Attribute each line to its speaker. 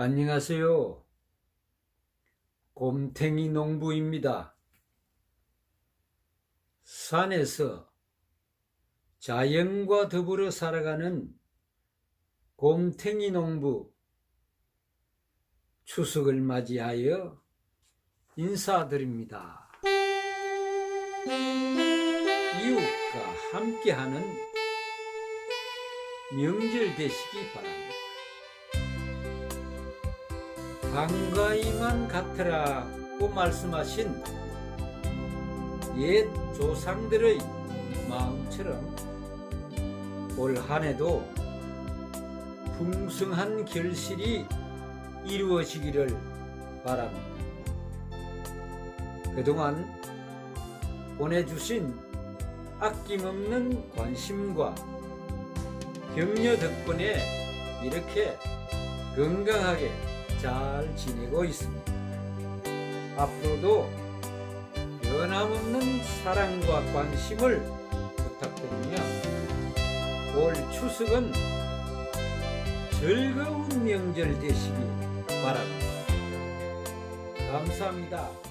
Speaker 1: 안녕하세요. 곰탱이 농부입니다. 산에서 자연과 더불어 살아가는 곰탱이 농부 추석을 맞이하여 인사드립니다. 이웃과 함께하는 명절 되시기 바랍니다. 한가위만 같으라고 말씀하신 옛 조상들의 마음처럼 올 한해도 풍성한 결실이 이루어지기를 바랍니다. 그동안 보내주신 아낌없는 관심과 격려 덕분에 이렇게 건강하게 잘 지내고 있습니다. 앞으로도 변함없는 사랑과 관심을 부탁드리며 올 추석은 즐거운 명절 되시기 바랍니다. 감사합니다.